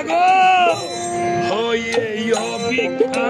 মাগো হয়ে অভিক্ষা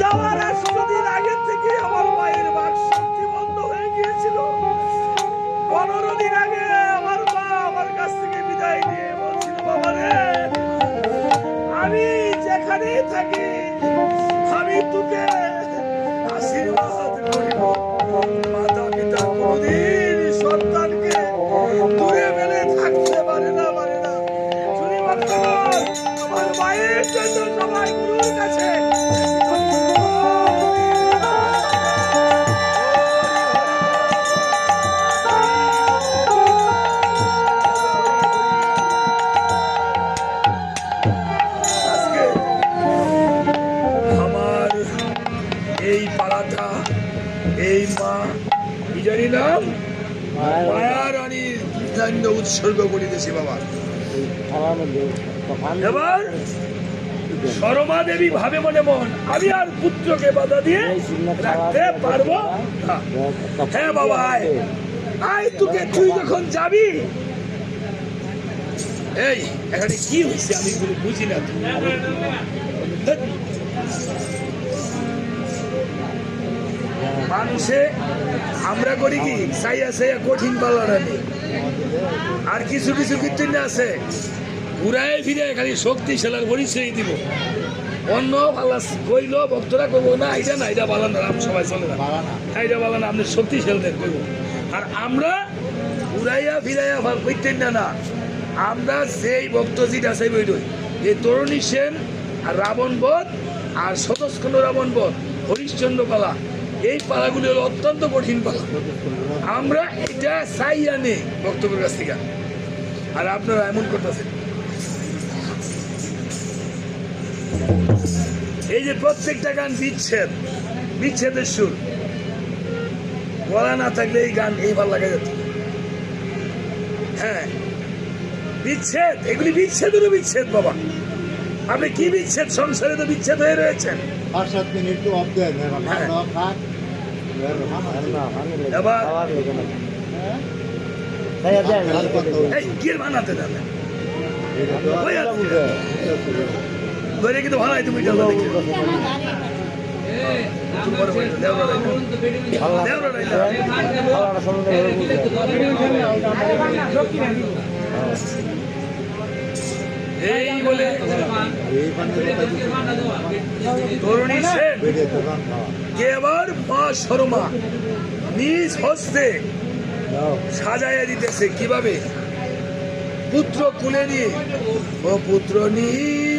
যাওয়ার একশো দিন আগে থেকে আমার মায়ের বাক শক্তি বন্ধ হয়ে গিয়েছিল। পনেরো দিন আগে আমার মা আমার কাছ থেকে বিদায় নিয়ে বলছিল বাবা রে আমি যেখানেই থাকি, আমি তোকে কি জানি নাম উৎসর্গ করিতেছে বাবা। এবার সরমা দেবী ভাবে মনে মন, আমি আর পুত্রকে বাধা দিয়ে রাখতে পারব হ্যাঁ বাবা, আয়। আয় তোকে, তুই যখন যাবি। এই, এখানে কি হয়েছে আমি বুঝি না। মানুষে আমরা করি কি? সাইয়া সাইয়া কঠিন পাল্লাটা নেই আর কিছু কিছু কীর্তন আছে ঘুরায় ফিরে খালি শক্তিশালার পরিচয় দিব। অন্য পাল্লা কইল ভক্তরা করব না এটা না এটা বালা না আম সবাই চলে না। এটা বালা না আপনি শক্তিশালীদের করব আর আমরা ঘুরাইয়া ফিরাইয়া কইতেন না না। আমরা যেই ভক্তজিৎ আছে বইটই এই তরুণী সেন আর রাবণ বধ আর শতস্কন্দ রাবণ বধ হরিশ্চন্দ্র পালা এই পালাগুলি হলো অত্যন্ত কঠিন পালা আমরা এটা চাইয়া নেই বক্তব্যের কাছ থেকে। আর আপনারা এমন করতেছেন। এই যে প্রত্যেকটা গান বিচ্ছেদ বিচ্ছেদের সুর। গলা না থাকলে এই গান এই ভালো লাগা যেত হ্যাঁ বিচ্ছেদ এগুলি বিচ্ছেদেরও বিচ্ছেদ বাবা। আপনি কি বিচ্ছেদ? সংসারে তো বিচ্ছেদ হয়ে রয়েছেন। আর সাত মিনিট অফ দেন এবার বানাতে যাবে ধরে কিন্তু ভালো তুমি দেওয়া দেওয়া দেওয়া নিজ হস্তে সাজাইয়া দিতেছে। কীভাবে? পুত্র কুলে নিয়ে। ও পুত্র নিয়ে